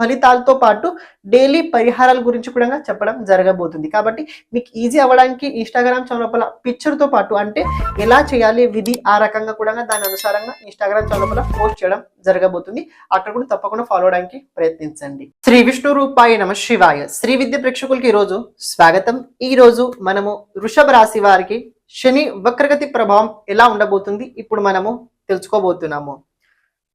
ఫలితాలతో పాటు డైలీ పరిహారాల గురించి కూడా చెప్పడం జరగబోతుంది. కాబట్టి మీకు ఈజీ అవ్వడానికి ఇన్స్టాగ్రామ్ చౌలపల పిక్చర్తో పాటు అంటే ఎలా చేయాలి విధి ఆ రకంగా కూడా దాని అనుసారంగా ఇన్స్టాగ్రామ్ చౌలపల పోస్ట్ చేయడం జరగబోతుంది. అక్కడ కూడా తప్పకుండా ఫాలో అవడానికి ప్రయత్నించండి. శ్రీ విష్ణు రూపాయ నమ శివాయ. శ్రీ విద్య ప్రేక్షకులకి ఈరోజు స్వాగతం. ఈ రోజు మనము వృషభ రాశి వారికి శని వక్రగతి ప్రభావం ఎలా ఉండబోతుంది ఇప్పుడు మనము తెలుసుకోబోతున్నాము.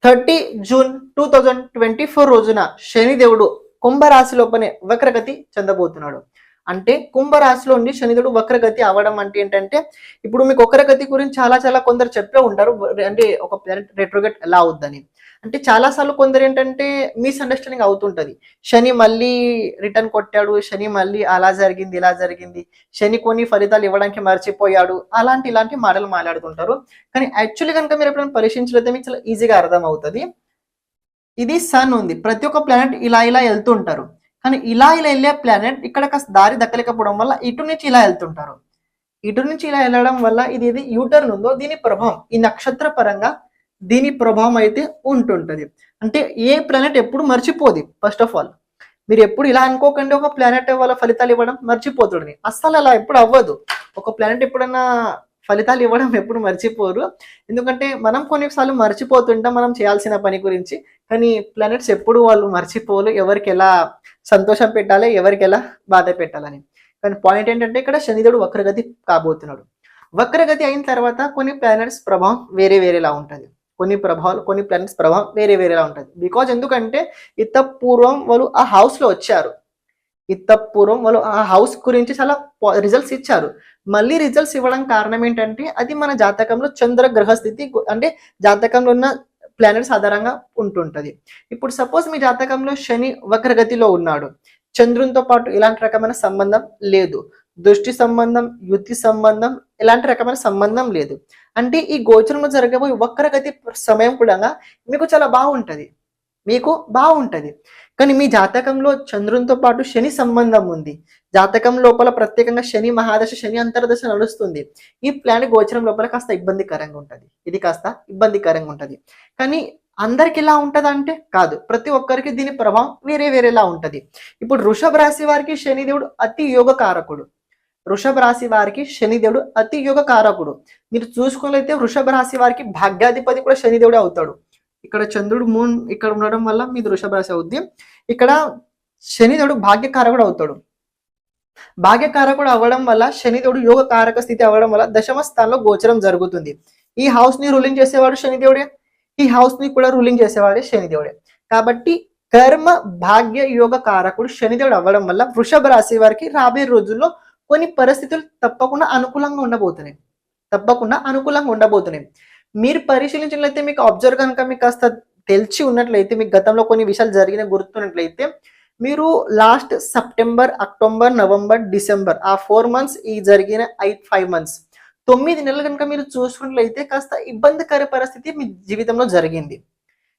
Thirty June two thousand twenty four రోజున శనిదేవుడు కుంభరాశిలోపనే వక్రగతి చెందబోతున్నాడు. అంటే కుంభరాశిలో ఉండి శనిదేవుడు వక్రగతి అవ్వడం అంటే ఏంటంటే ఇప్పుడు మీకు వక్రగతి గురించి చాలా చాలా కొందరు చెప్పే ఉంటారు. అంటే ఒక రెట్రోగేట్ ఎలా అవుద్దని. అంటే చాలా సార్లు కొందరు ఏంటంటే మిస్అండర్స్టాండింగ్ అవుతుంటది. శని మళ్ళీ రిటర్న్ కొట్టాడు శని మళ్ళీ అలా జరిగింది ఇలా జరిగింది శని కొన్ని ఫలితాలు ఇవ్వడానికి మర్చిపోయాడు అలాంటి ఇలాంటి మాటలు మాట్లాడుతుంటారు. కానీ యాక్చువల్లీ కనుక మీరు ఎప్పుడైనా పరిశీలించలేదే మీకు చాలా ఈజీగా అర్థం అవుతుంది ఇది సన్ ఉంది. ప్రతి ఒక్క ప్లానెట్ ఇలా ఇలా వెళ్తుంటారు. కానీ ఇలా ఇలా వెళ్ళే ప్లానెట్ ఇక్కడ కాస్త దారి దక్కలేకపోవడం వల్ల ఇటు నుంచి ఇలా వెళ్తుంటారు. ఇటు నుంచి ఇలా వెళ్ళడం వల్ల ఇది ఏది? యూటర్న్ ఉందో దీని ప్రభావం ఈ నక్షత్ర పరంగా దీని ప్రభావం అయితే ఉంటుంటుంది. అంటే ఏ ప్లానెట్ ఎప్పుడు మర్చిపోదు. ఫస్ట్ ఆఫ్ ఆల్ మీరు ఎప్పుడు ఇలా అనుకోకండి ఒక ప్లానెట్ వాళ్ళ ఫలితాలు ఇవ్వడం మర్చిపోతుంది అస్సలు అలా ఎప్పుడు అవ్వదు. ఒక ప్లానెట్ ఎప్పుడన్నా ఫలితాలు ఇవ్వడం ఎప్పుడు మర్చిపోరు. ఎందుకంటే మనం కొన్నిసార్లు మర్చిపోతుంటాం మనం చేయాల్సిన పని గురించి. కానీ ప్లానెట్స్ ఎప్పుడు వాళ్ళు మర్చిపోరు. ఎవరికి ఎలా సంతోషం పెట్టాలి ఎవరికి ఎలా బాధ పెట్టాలని. కానీ పాయింట్ ఏంటంటే ఇక్కడ శనిదేవుడు వక్రగతి కాబోతున్నాడు. వక్రగతి అయిన తర్వాత కొన్ని ప్లానెట్స్ ప్రభావం వేరే వేరేలా ఉంటుంది. కొన్ని ప్రభావాలు కొన్ని ప్లానెట్స్ ప్రభావం వేరే వేరేలా ఉంటుంది. బికాజ్ ఎందుకంటే ఇతపూర్వం వాళ్ళు ఆ హౌస్లో వచ్చారు. ఇతపూర్వం వాళ్ళు ఆ హౌస్ గురించి చాలా రిజల్ట్స్ ఇచ్చారు. మళ్ళీ రిజల్ట్స్ ఇవ్వడం కారణం ఏంటంటే అది మన జాతకంలో చంద్ర గ్రహస్థితి అంటే జాతకంలో ఉన్న ప్లానెట్స్ ఆధారంగా ఉంటుంటది. ఇప్పుడు సపోజ్ మీ జాతకంలో శని వక్రగతిలో ఉన్నాడు. చంద్రునితో పాటు ఇలాంటి రకమైన సంబంధం లేదు. దృష్టి సంబంధం యుతి సంబంధం ఇలాంటి రకమైన సంబంధం లేదు. అంటే ఈ గోచరంలో జరగబోయే వక్రగతి సమయం కూడా మీకు చాలా బాగుంటది. మీకు బాగుంటది. కానీ మీ జాతకంలో చంద్రునితో పాటు శని సంబంధం ఉంది. జాతకం లోపల ప్రత్యేకంగా శని మహాదశ శని అంతర్దశ నడుస్తుంది. ఈ ప్లాన్ గోచరం లోపల కాస్త ఇబ్బందికరంగా ఉంటుంది. ఇది కాస్త ఇబ్బందికరంగా ఉంటది. కానీ అందరికి ఎలా ఉంటుంది అంటే కాదు. ప్రతి ఒక్కరికి దీని ప్రభావం వేరే వేరేలా ఉంటది. ఇప్పుడు వృషభ రాశి వారికి శనిదేవుడు అతి యోగకారకుడు. వృషభ రాశి వారికి శనిదేవుడు అతి యోగకారకుడు. మీరు చూసుకున్నట్లయితే వృషభ రాశి వారికి భాగ్యాధిపతి కూడా శనిదేవుడే అవుతాడు. ఇక్కడ చంద్రుడు మూన్ ఇక్కడ ఉండడం వల్ల మీ వృషభ రాశి అవుద్ది. ఇక్కడ శనిదేవుడు భాగ్యకారకుడు అవుతాడు. భాగ్యకారకుడు అవ్వడం వల్ల శనిదేవుడు యోగ కారక స్థితి అవ్వడం వల్ల దశమ స్థానంలో గోచరం జరుగుతుంది. ఈ హౌస్ని రూలింగ్ చేసేవాడు శనిదేవుడే? ఈ హౌస్ని కూడా రూలింగ్ చేసేవాడే శనిదేవుడే. కాబట్టి కర్మ భాగ్య యోగ కారకుడు శనిదేవుడు అవ్వడం వల్ల వృషభ రాశి వారికి రాబోయే రోజుల్లో కొన్ని పరిస్థితులు తప్పకుండా అనుకూలంగా ఉండబోతున్నాయి. తప్పకుండా అనుకూలంగా ఉండబోతున్నాయి. మీరు పరిశీలించినట్లయితే మీకు అబ్జర్వ్ కనుక మీకు కాస్త తెలిసి ఉన్నట్లయితే మీకు గతంలో కొన్ని విషయాలు జరిగిన గుర్తున్నట్లయితే మీరు last September October November December ఆ ఫోర్ మంత్స్ ఈ జరిగిన ఐ ఫైవ్ మంత్స్ తొమ్మిది నెలలు కనుక మీరు చూసుకున్నట్లయితే కాస్త ఇబ్బందికర పరిస్థితి మీ జీవితంలో జరిగింది.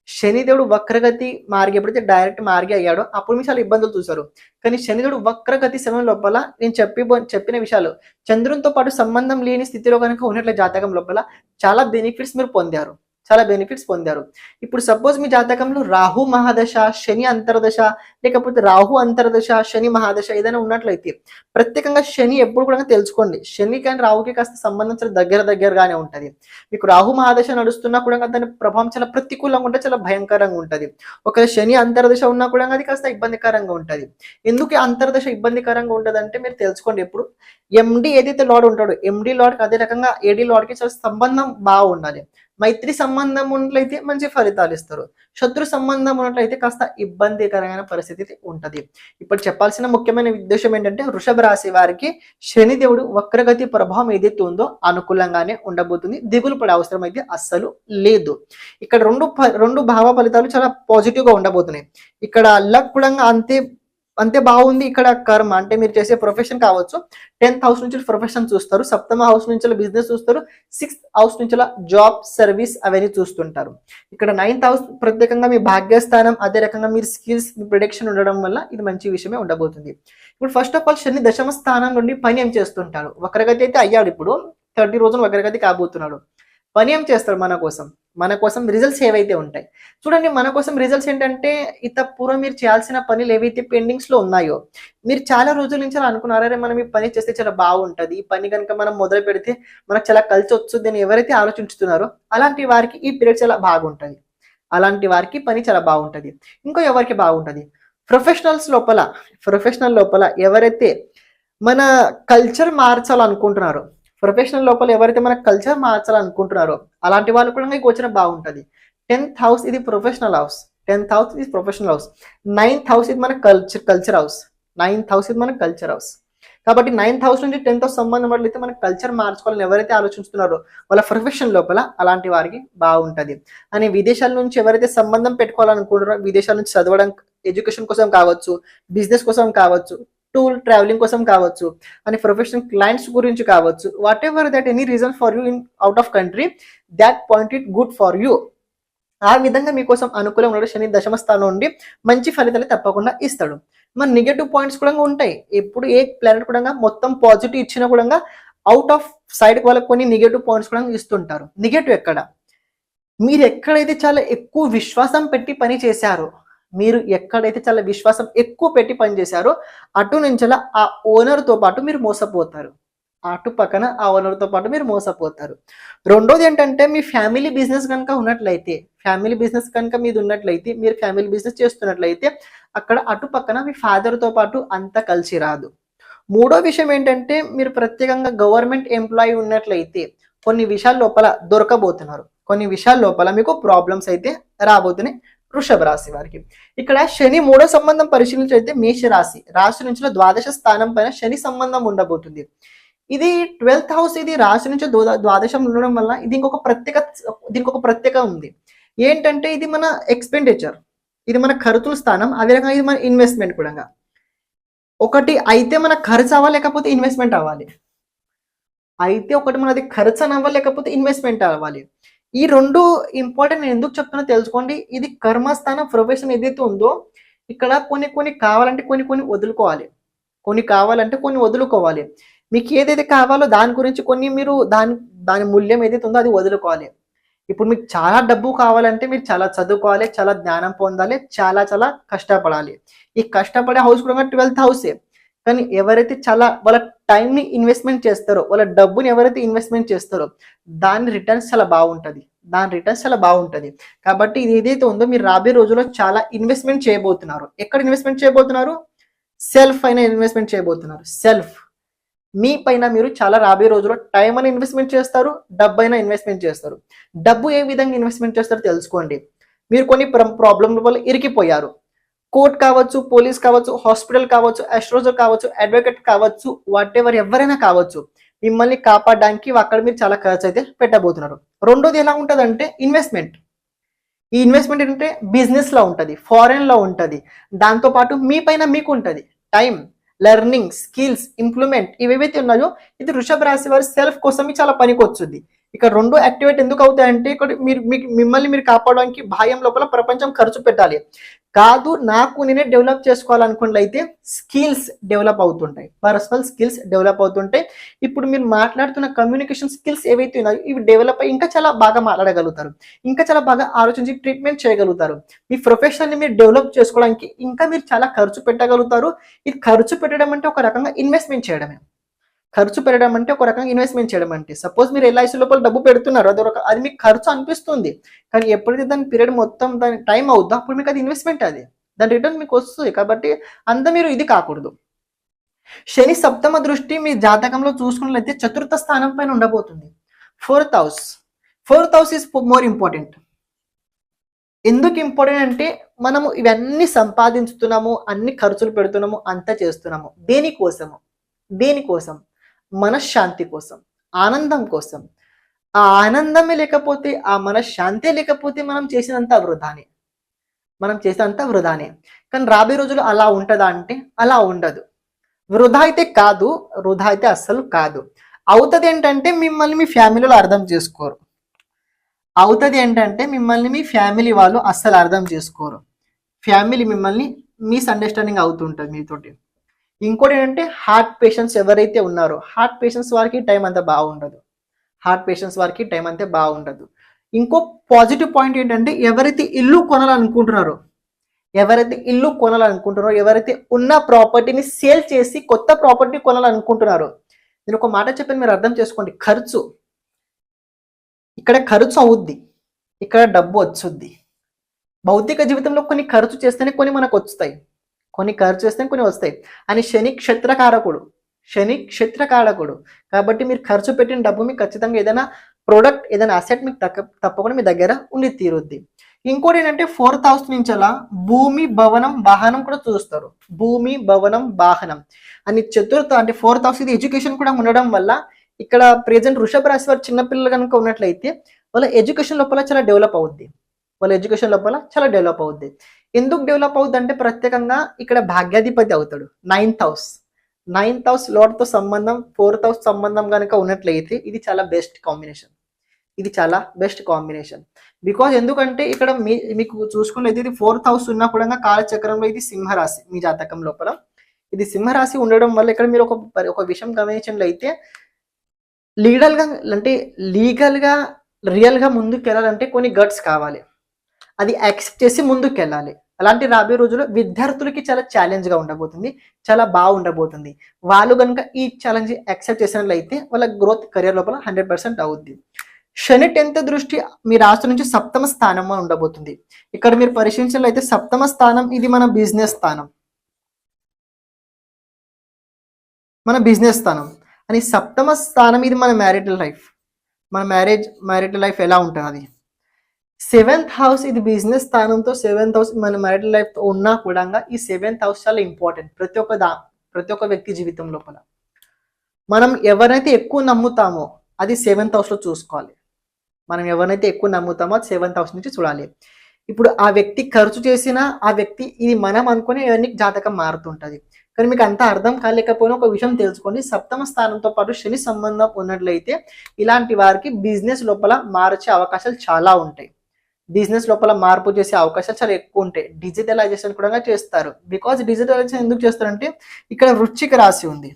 శనిదేవుడు వక్రగతి మార్గి ఎప్పుడైతే డైరెక్ట్ మార్గి అయ్యాడో. అప్పుడు మీరు చాలా ఇబ్బందులు చూశారు. కానీ శనిదేవుడు వక్రగతి సమయం లోపల నేను చెప్పి చెప్పిన విషయాలు. చంద్రునితో పాటు సంబంధం లేని స్థితిలో కనుక ఉన్నట్ల జాతకం లోపల చాలా బెనిఫిట్స్ మీరు పొందారు. చాలా బెనిఫిట్స్ పొందారు. ఇప్పుడు సపోజ్ మీ జాతకంలో రాహు మహాదశ శని అంతర్దశ లేకపోతే రాహు అంతర్దశ శని మహాదశ ఏదైనా ఉన్నట్లయితే ప్రత్యేకంగా శని ఎప్పుడు కూడా తెలుసుకోండి. శని కానీ రాహుకి కాస్త సంబంధం చాలా దగ్గర దగ్గరగానే ఉంటుంది. మీకు రాహు మహాదశ నడుస్తున్నా కూడా దాని ప్రభావం చాలా ప్రతికూలంగా ఉంటే చాలా భయంకరంగా ఉంటది. ఒక శని అంతర్దశ ఉన్నా కూడా అది కాస్త ఇబ్బందికరంగా ఉంటది. ఎందుకు అంతర్దశ ఇబ్బందికరంగా ఉంటుంది అంటే మీరు తెలుసుకోండి ఎప్పుడు. ఎండి ఏదైతే లార్డ్ ఉంటాడో ఎండి లార్డ్కి అదే రకంగా ఏడి లార్డ్కి చాలా సంబంధం బాగుండాలి. మైత్రి సంబంధం ఉన్నట్లయితే మంచి ఫలితాలు ఇస్తారు. శత్రు సంబంధం ఉన్నట్లయితే కాస్త ఇబ్బందికరమైన పరిస్థితి ఉంటుంది. ఉంటది ఇప్పుడు చెప్పాల్సిన ముఖ్యమైన ఉద్దేశం ఏంటంటే వృషభ రాశి వారికి శనిదేవుడు వక్రగతి ప్రభావం ఏదైతే ఉందో అనుకూలంగానే ఉండబోతుంది. దిగులు పడే అవసరం అయితే అస్సలు లేదు. ఇక్కడ రెండు ఫ- రెండు భావ ఫలితాలు చాలా పాజిటివ్గా ఉండబోతున్నాయి. ఇక్కడ లక్ కూడా అంతే అంతే బాగుంది ఇక్కడ కర్మ. అంటే మీరు చేసే ప్రొఫెషన్ కావచ్చు. టెన్త్ హౌస్ నుంచి ప్రొఫెషన్ చూస్తారు. సప్తమ హౌస్ నుంచి బిజినెస్ చూస్తారు. సిక్స్త్ హౌస్ నుంచి జాబ్ సర్వీస్ అవన్నీ చూస్తుంటారు. ఇక్కడ నైన్త్ హౌస్ ప్రత్యేకంగా మీ భాగ్యస్థానం అదే రకంగా మీరు స్కిల్స్ మీ ప్రొడక్షన్ ఉండడం వల్ల ఇది మంచి విషయమే ఉండబోతుంది. ఇప్పుడు ఫస్ట్ ఆఫ్ ఆల్ శని దశమ స్థానం నుండి పని ఏం చేస్తుంటాడు? ఒకరిగతి అయితే అయ్యాడు ఇప్పుడు. థర్టీ రోజులు ఒకరిగతి కాబోతున్నాడు. పని ఏం చేస్తారు మన కోసం? మన కోసం రిజల్ట్స్ ఏవైతే ఉంటాయి? చూడండి మన కోసం రిజల్ట్స్ ఏంటంటే ఇత పూర్వం మీరు చేయాల్సిన పనులు ఏవైతే పెండింగ్స్లో ఉన్నాయో మీరు చాలా రోజుల నుంచి అలా అనుకున్నారే మనం ఈ పని చేస్తే చాలా బాగుంటుంది. ఈ పని కనుక మనం మొదలు పెడితే మనకు చాలా కలిసి వస్తుంది అని ఎవరైతే ఆలోచించుతున్నారో అలాంటి వారికి ఈ పీరియడ్ చాలా బాగుంటది. అలాంటి వారికి పని చాలా బాగుంటది. ఇంకో ఎవరికి బాగుంటుంది? ప్రొఫెషనల్స్ లోపల ప్రొఫెషనల్ లోపల ఎవరైతే మన కల్చర్ మార్చాలనుకుంటున్నారో ప్రొఫెషనల్ లోపల ఎవరైతే మన కల్చర్ మార్చాలనుకుంటున్నారో అలాంటి వాళ్ళు కూడా ఈ గోచరం బాగుంటది. టెన్త్ హౌస్ ఇది ప్రొఫెషనల్ హౌస్ టెన్త్ హౌస్ ఇది ప్రొఫెషనల్ హౌస్ నైన్త్ హౌస్ ఇది మన culture culture house ninth house ఇది మన కల్చర్ హౌస్ కాబట్టి నైన్త్ హౌస్ నుంచి టెన్త్ హౌస్ సంబంధం అయితే మన కల్చర్ మార్చుకోవాలని ఎవరైతే ఆలోచిస్తున్నారో వాళ్ళ ప్రొఫెషన్ లోపల అలాంటి వారికి బాగుంటది. అని విదేశాల నుంచి ఎవరైతే సంబంధం పెట్టుకోవాలనుకుంటారో విదేశాల నుంచి చదవడం ఎడ్యుకేషన్ కోసం కావచ్చు బిజినెస్ కోసం కావచ్చు టూర్ ట్రావెలింగ్ కోసం కావచ్చు అని ప్రొఫెషనల్ క్లయింట్స్ గురించి కావచ్చు whatever that any reason for you in out of country that point it good for you ఆ విధంగా మీకోసం అనుకూలం ఉన్నాడు శని దశమ స్థానం నుండి మంచి ఫలితాలు తప్పకుండా ఇస్తాడు. మన నెగటివ్ పాయింట్స్ కూడా ఉంటాయి. ఎప్పుడు ఏ ప్లానెట్ కూడా మొత్తం పాజిటివ్ ఇచ్చినా కూడా అవుట్ ఆఫ్ సైడ్ వాళ్ళకి కొన్ని నెగటివ్ పాయింట్స్ కూడా ఇస్తుంటారు. నెగటివ్ ఎక్కడ? మీరు ఎక్కడైతే చాలా ఎక్కువ విశ్వాసం పెట్టి పని చేశారో మీరు ఎక్కడైతే చాలా విశ్వాసం ఎక్కువ పెట్టి పని చేశారో అటు నుంచి ఆ ఓనర్తో పాటు మీరు మోసపోతారు. అటు పక్కన ఆ ఓనర్తో పాటు మీరు మోసపోతారు. రెండోది ఏంటంటే మీ ఫ్యామిలీ బిజినెస్ కనుక ఉన్నట్లయితే ఫ్యామిలీ బిజినెస్ కనుక మీది ఉన్నట్లయితే మీరు ఫ్యామిలీ బిజినెస్ చేస్తున్నట్లయితే అక్కడ అటు పక్కన మీ ఫాదర్తో పాటు అంత కలిసి రాదు. మూడో విషయం ఏంటంటే మీరు ప్రత్యేకంగా గవర్నమెంట్ ఎంప్లాయీ ఉన్నట్లయితే కొన్ని విషయాల లోపల దొరకబోతున్నారు. కొన్ని విషయాల లోపల మీకు ప్రాబ్లమ్స్ అయితే రాబోతున్నాయి. వృషభ రాశి వారికి. ఇక్కడ శని మూడో సంబంధం పరిశీలించైతే మేష రాశి రాశి నుంచి ద్వాదశ స్థానం పైన శని సంబంధం ఉండబోతుంది. ఇది ట్వెల్త్ హౌస్ ఇది రాశి నుంచి ద్వాదశం ఉండడం వల్ల ఇది ఇంకొక ప్రత్యేక దీనికి ఒక ప్రత్యేక ఉంది. ఏంటంటే ఇది మన ఎక్స్పెండిచర్ ఇది మన ఖర్చుల స్థానం. అదే రకంగా ఇది మన ఇన్వెస్ట్మెంట్ కూడా. ఒకటి అయితే మన ఖర్చు అవ్వాలి లేకపోతే ఇన్వెస్ట్మెంట్ అవ్వాలి. అయితే ఒకటి మనది ఖర్చు అని అవ్వాలి లేకపోతే ఇన్వెస్ట్మెంట్ అవ్వాలి. ఈ రెండు ఇంపార్టెంట్ నేను ఎందుకు చెప్తున్నా తెలుసుకోండి. ఇది కర్మస్థానం ప్రొఫెషన్ ఏదైతే ఉందో ఇక్కడ కొన్ని కొన్ని కావాలంటే కొన్ని కొన్ని వదులుకోవాలి. కొన్ని కావాలంటే కొన్ని వదులుకోవాలి. మీకు ఏదైతే కావాలో దాని గురించి కొన్ని మీరు దాని దాని మూల్యం ఏదైతే ఉందో అది వదులుకోవాలి. ఇప్పుడు మీకు చాలా డబ్బు కావాలంటే మీరు చాలా చదువుకోవాలి చాలా జ్ఞానం పొందాలి చాలా చాలా కష్టపడాలి. ఈ కష్టపడే హౌస్ కూడా ట్వెల్త్ హౌసే కానీ ఎవరైతే చాలా వాళ్ళ టైంని ఇన్వెస్ట్మెంట్ చేస్తారో వాళ్ళ డబ్బుని ఎవరైతే ఇన్వెస్ట్మెంట్ చేస్తారో దాని రిటర్న్స్ చాలా బాగుంటుంది. దాని రిటర్న్స్ చాలా బాగుంటుంది. కాబట్టి ఇది ఏదైతే ఉందో మీరు రాబోయే రోజుల్లో చాలా ఇన్వెస్ట్మెంట్ చేయబోతున్నారు. ఎక్కడ ఇన్వెస్ట్మెంట్ చేయబోతున్నారు? సెల్ఫ్ అయినా ఇన్వెస్ట్మెంట్ చేయబోతున్నారు. సెల్ఫ్ మీ పైన మీరు చాలా రాబోయే రోజుల్లో టైం అని ఇన్వెస్ట్మెంట్ చేస్తారు డబ్బు అయినా ఇన్వెస్ట్మెంట్ చేస్తారు. డబ్బు ఏ విధంగా ఇన్వెస్ట్మెంట్ చేస్తారో తెలుసుకోండి. మీరు కొన్ని ప్రాబ్లంల వల్ల ఇరికిపోయారు. కోర్ట్ కావచ్చు పోలీస్ కావచ్చు హాస్పిటల్ కావచ్చు అస్ట్రోజర్ కావచ్చు అడ్వకేట్ కావచ్చు వాట్ ఎవర్ ఎవరైనా కావచ్చు మిమ్మల్ని కాపాడడానికి అక్కడ మీరు చాలా ఖర్చు అయితే పెట్టబోతున్నారు. రెండోది ఎలా ఉంటుందంటే ఇన్వెస్ట్మెంట్ ఈ ఇన్వెస్ట్మెంట్ ఏంటంటే బిజినెస్లో ఉంటుంది ఫారెన్లో ఉంటుంది. దాంతో పాటు మీ పైన మీకు ఉంటుంది టైం లెర్నింగ్ స్కిల్స్ ఇంప్లిమెంట్ ఇవేవైతే ఉన్నాయో ఇది వృషభ రాశి వారి సెల్ఫ్ కోసం చాలా పనికి వచ్చింది ఇక్కడ రెండు యాక్టివేట్ ఎందుకు అవుతాయంటే ఇక్కడ మీరు మీకు మిమ్మల్ని మీరు కాపాడడానికి భయం లోపల ప్రపంచం ఖర్చు పెట్టాలి. కాదు నాకు నేనే డెవలప్ చేసుకోవాలనుకున్నట్లయితే స్కిల్స్ డెవలప్ అవుతుంటాయి. పర్సనల్ స్కిల్స్ డెవలప్ అవుతుంటాయి. ఇప్పుడు మీరు మాట్లాడుతున్న కమ్యూనికేషన్ స్కిల్స్ ఏవైతే ఉన్నాయో ఇవి డెవలప్ అయ్యి ఇంకా చాలా బాగా మాట్లాడగలుగుతారు. ఇంకా చాలా బాగా ఆలోచించి ట్రీట్మెంట్ చేయగలుగుతారు. మీ ప్రొఫెషనల్ని మీరు డెవలప్ చేసుకోవడానికి ఇంకా మీరు చాలా ఖర్చు పెట్టగలుగుతారు. ఇది ఖర్చు పెట్టడం అంటే ఒక రకంగా ఇన్వెస్ట్మెంట్ చేయడమే. ఖర్చు పెట్టడం అంటే ఒక రకంగా ఇన్వెస్ట్మెంట్ చేయడం అంటే. సపోజ్ మీరు ఎల్ఐసి లోపల డబ్బు పెడుతున్నారు అది ఒక అది మీకు ఖర్చు అనిపిస్తుంది. కానీ ఎప్పుడైతే దాని పీరియడ్ మొత్తం దాని టైం అవుద్దో అప్పుడు మీకు అది ఇన్వెస్ట్మెంట్ అది. దాని రిటర్న్ మీకు వస్తుంది. కాబట్టి అంత మీరు ఇది కాకూడదు. శని సప్తమ దృష్టి మీ జాతకంలో చూసుకున్నట్లయితే చతుర్థ స్థానం పైన ఉండబోతుంది. Fourth house fourth house is more important ఎందుకు ఇంపార్టెంట్ అంటే మనము ఇవన్నీ సంపాదించుతున్నాము అన్ని ఖర్చులు పెడుతున్నాము అంతా చేస్తున్నాము. దేనికోసము? దేనికోసం? మనశ్శాంతి కోసం ఆనందం కోసం. ఆ ఆనందమే లేకపోతే ఆ మనశ్శాంతే లేకపోతే మనం చేసినంత వృధానే. మనం చేసినంత వృధానే. కానీ రాబోయే రోజులు అలా ఉంటుందా అంటే అలా ఉండదు. వృధా అయితే కాదు వృధా అయితే అస్సలు కాదు. అవుతుంది ఏంటంటే మిమ్మల్ని మీ ఫ్యామిలీలో అర్థం చేసుకోరు. అవుతుంది ఏంటంటే మిమ్మల్ని మీ ఫ్యామిలీ వాళ్ళు అస్సలు అర్థం చేసుకోరు. ఫ్యామిలీ మిమ్మల్ని మిస్అండర్స్టాండింగ్ అవుతుంటుంది మీతోటి. ఇంకోటి ఏంటంటే హార్ట్ పేషెంట్స్ ఎవరైతే ఉన్నారో హార్ట్ పేషెంట్స్ వారికి టైం అంత బాగుండదు. హార్ట్ పేషెంట్స్ వారికి టైం అంతే బాగుండదు. ఇంకో పాజిటివ్ పాయింట్ ఏంటంటే ఎవరైతే ఇల్లు కొనాలనుకుంటున్నారో ఎవరైతే ఇల్లు కొనాలనుకుంటున్నారో ఎవరైతే ఉన్న ప్రాపర్టీని సేల్ చేసి కొత్త ప్రాపర్టీ కొనాలనుకుంటున్నారో నేను ఒక మాట చెప్పాను మీరు అర్థం చేసుకోండి. ఖర్చు. ఇక్కడ ఖర్చు అవుద్ది. ఇక్కడ డబ్బు వచ్చుద్ది. భౌతిక జీవితంలో కొన్ని ఖర్చు చేస్తేనే కొన్ని మనకు వస్తాయి కొన్ని ఖర్చు చేస్తే కొన్ని వస్తాయి. అని శని క్షేత్రకారకుడు శని క్షేత్రకారకుడు. కాబట్టి మీరు ఖర్చు పెట్టిన డబ్బు మీకు ఖచ్చితంగా ఏదైనా ప్రోడక్ట్ ఏదైనా అసెట్ మీకు తక్క తప్పకుండా మీ దగ్గర ఉండి తీరుద్ది. ఇంకోటి ఏంటంటే ఫోర్త్ హౌస్ నుంచి అలా భూమి భవనం వాహనం కూడా చూస్తారు. భూమి భవనం వాహనం. అని చతుర్థ అంటే ఫోర్త్ హౌస్ ఇది ఎడ్యుకేషన్ కూడా ఉండడం వల్ల ఇక్కడ ప్రెజెంట్ వృషభ రాశి వారు చిన్నపిల్లలు కనుక ఉన్నట్లయితే వాళ్ళ ఎడ్యుకేషన్ లోపల చాలా డెవలప్ అవుద్ది. వాళ్ళ ఎడ్యుకేషన్ లోపల చాలా డెవలప్ అవుద్ది. ఎందుకు డెవలప్ అవుద్ది అంటే ప్రత్యేకంగా ఇక్కడ భాగ్యాధిపతి అవుతాడు. నైన్త్ హౌస్ నైన్త్ హౌస్తో సంబంధం ఫోర్త్ హౌస్ సంబంధం కనుక ఉన్నట్లయితే ఇది చాలా బెస్ట్ కాంబినేషన్ ఇది చాలా బెస్ట్ కాంబినేషన్ బికాజ్ ఎందుకంటే ఇక్కడ మీ మీకు చూసుకున్నట్లయితే ఇది ఫోర్త్ హౌస్ ఉన్నా కూడా కాలచక్రంలో ఇది సింహరాశి మీ జాతకం లోపల. ఇది సింహరాశి ఉండడం వల్ల ఇక్కడ మీరు ఒక ఒక విషయం గమనించినట్లయితే లీగల్గా అంటే లీగల్గా రియల్గా ముందుకు వెళ్ళాలంటే కొన్ని గట్స్ కావాలి. అది యాక్సెప్ట్ చేసి ముందుకు వెళ్ళాలి అలాంటి రాబోయే రోజుల్లో విద్యార్థులకి చాలా ఛాలెంజ్గా ఉండబోతుంది చాలా బాగుండబోతుంది. వాళ్ళు కనుక ఈ ఛాలెంజ్ యాక్సెప్ట్ చేసినట్లయితే వాళ్ళ గ్రోత్ కెరియర్ లోపల హండ్రెడ్ పర్సెంట్ అవుద్ది. శని టెన్త్ దృష్టి మీ రాష్ట్రం నుంచి సప్తమ స్థానం ఉండబోతుంది. ఇక్కడ మీరు పరిశీలించినట్లయితే సప్తమ స్థానం ఇది మన బిజినెస్ స్థానం. మన బిజినెస్ స్థానం. అని సప్తమ స్థానం ఇది మన మ్యారిటల్ లైఫ్ మన మ్యారేజ్ మ్యారిటల్ లైఫ్ ఎలా ఉంటుంది? సెవెంత్ హౌస్ ఇది బిజినెస్ స్థానంతో సెవెంత్ హౌస్ మన మ్యారిటల్ లైఫ్ ఉన్నా కూడా ఈ సెవెంత్ హౌస్ చాలా ఇంపార్టెంట్ ప్రతి ఒక్క దా ప్రతి ఒక్క వ్యక్తి జీవితం లోపల. మనం ఎవరైతే ఎక్కువ నమ్ముతామో అది సెవెంత్ హౌస్లో చూసుకోవాలి. మనం ఎవరినైతే ఎక్కువ నమ్ముతామో అది సెవెంత్ హౌస్ నుంచి చూడాలి. ఇప్పుడు ఆ వ్యక్తి ఖర్చు చేసినా ఆ వ్యక్తి ఇది మనం అనుకునే ఇవన్నీ జాతకం మారుతుంటుంది. కానీ మీకు అంత అర్థం కాలేకపోయినా ఒక విషయం తెలుసుకోండి. సప్తమ స్థానంతో పాటు శని సంబంధం ఉన్నట్లయితే ఇలాంటి వారికి బిజినెస్ లోపల మార్చే అవకాశాలు చాలా ఉంటాయి. బిజినెస్ లోపల మార్పు చేసే అవకాశాలు చాలా ఎక్కువ ఉంటాయి. డిజిటలైజేషన్ కూడా చేస్తారు. బికాజ్ డిజిటలైజేషన్ ఎందుకు చేస్తారంటే ఇక్కడ వృచ్చిక రాశి ఉంది.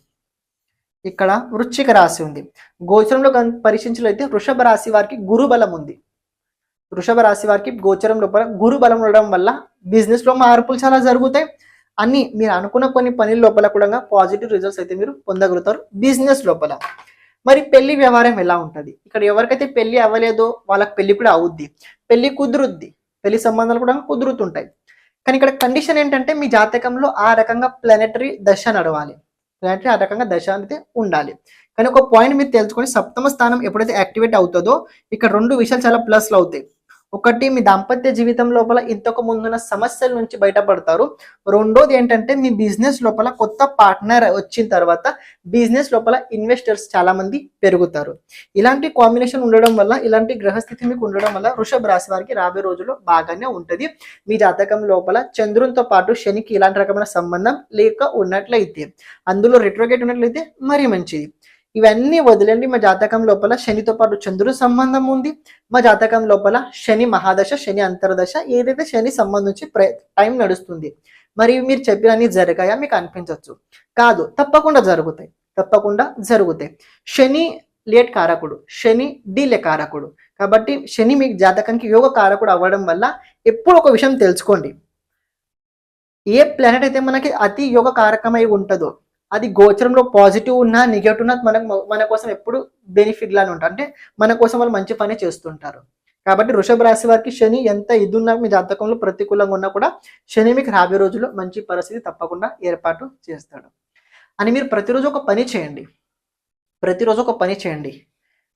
ఇక్కడ వృచ్చిక రాశి ఉంది. గోచరంలో పరిశీలించినట్లయితే వృషభ రాశి వారికి గురు బలం ఉంది. వృషభ రాశి వారికి గోచరం లోపల గురు బలం ఉండడం వల్ల బిజినెస్లో మార్పులు చాలా జరుగుతాయి. అన్ని మీరు అనుకున్న కొన్ని పనుల లోపల కూడా పాజిటివ్ రిజల్ట్స్ అయితే మీరు పొందగలుగుతారు. బిజినెస్ లోపల. మరి పెళ్ళి వ్యవహారం ఎలా ఉంటుంది? ఇక్కడ ఎవరికైతే పెళ్ళి అవ్వలేదో వాళ్ళకి పెళ్ళి కూడా అవుద్ది. పెళ్ళి కుదురుద్ది. పెళ్ళి సంబంధాలు కూడా కుదురుతుంటాయి. కానీ ఇక్కడ కండిషన్ ఏంటంటే మీ జాతకంలో ఆ రకంగా ప్లానెటరీ దశ నడవాలి. ప్లానెటరీ ఆ రకంగా దశ అనేది ఉండాలి. కానీ ఒక పాయింట్ మీరు తెలుసుకొని సప్తమ స్థానం ఎప్పుడైతే యాక్టివేట్ అవుతుందో ఇక్కడ రెండు విషయాలు చాలా ప్లస్లు అవుతాయి. ఒకటి మీ దాంపత్య జీవితం లోపల ఇంతకు ముందున్న సమస్యల నుంచి బయటపడతారు. రెండోది ఏంటంటే మీ బిజినెస్ లోపల కొత్త పార్ట్నర్ వచ్చిన తర్వాత బిజినెస్ లోపల ఇన్వెస్టర్స్ చాలా మంది పెరుగుతారు. ఇలాంటి కాంబినేషన్ ఉండడం వల్ల ఇలాంటి గ్రహస్థితి మీకు ఉండడం వల్ల వృషభ రాశి వారికి రాబోయే రోజుల్లో బాగానే ఉంటది. మీ జాతకం లోపల చంద్రునితో పాటు శనికి ఇలాంటి రకమైన సంబంధం లేక ఉన్నట్లయితే అందులో రిట్రోగేట్ ఉన్నట్లయితే మరీ మంచిది. ఇవన్నీ వదిలేండి. మా జాతకం లోపల శనితో పాటు చంద్రుడు సంబంధం ఉంది. మా జాతకం లోపల శని మహాదశ శని అంతర్దశ ఏదైతే శని సంబంధించి టైం నడుస్తుంది. మరి మీరు చెప్పినన్ని జరిగాయా? మీకు అనిపించవచ్చు కాదు తప్పకుండా జరుగుతాయి. తప్పకుండా జరుగుతాయి. శని లేట్ కారకుడు శని డీలే కారకుడు. కాబట్టి శని మీ జాతకానికి యోగ కారకుడు అవ్వడం వల్ల ఎప్పుడు ఒక విషయం తెలుసుకోండి. ఏ ప్లానెట్ అయితే మనకి అతి యోగ కారకమై ఉంటుందో అది గోచరంలో పాజిటివ్ ఉన్నా నెగటివ్ ఉన్నా మనకు మన కోసం ఎప్పుడు బెనిఫిట్ లానే ఉంటారు. అంటే మన కోసం వాళ్ళు మంచి పని చేస్తుంటారు. కాబట్టి వృషభ రాశి వారికి శని ఎంత ఇదున్నా మీ జాతకంలో ప్రతికూలంగా ఉన్నా కూడా శని మీకు రాబోయే రోజుల్లో మంచి పరిస్థితి తప్పకుండా ఏర్పాటు చేస్తాడు. అని మీరు ప్రతిరోజు ఒక పని చేయండి. ప్రతిరోజు ఒక పని చేయండి.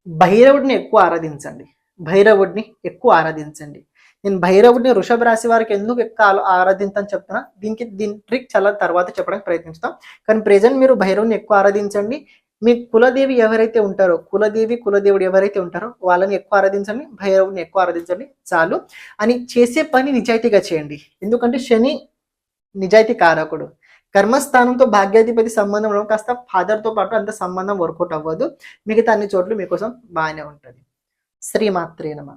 భైరవుడిని ఎక్కువ ఆరాధించండి. భైరవుడిని ఎక్కువ ఆరాధించండి. నేను భైరవుడిని వృషభ రాశి వారికి ఎందుకు ఎక్కువ ఆరాధించని చెప్తున్నా? దీనికి దీని ట్రిక్ చాలా తర్వాత చెప్పడానికి ప్రయత్నిస్తాం. కానీ ప్రజెంట్ మీరు భైరవుని ఎక్కువ ఆరాధించండి. మీ కులదేవి ఎవరైతే ఉంటారో కులదేవి కులదేవుడు ఎవరైతే ఉంటారో వాళ్ళని ఎక్కువ ఆరాధించండి. భైరవుని ఎక్కువ ఆరాధించండి. చాలు. అని చేసే పని నిజాయితీగా చేయండి. ఎందుకంటే శని నిజాయితీ కారకుడు. కర్మస్థానంతో భాగ్యాధిపతి సంబంధం కాస్త ఫాదర్తో పాటు అంత సంబంధం వర్కౌట్ అవ్వదు. మిగతా అన్ని చోట్ల మీకోసం బాగానే ఉంటుంది. శ్రీమాత్రే నమ.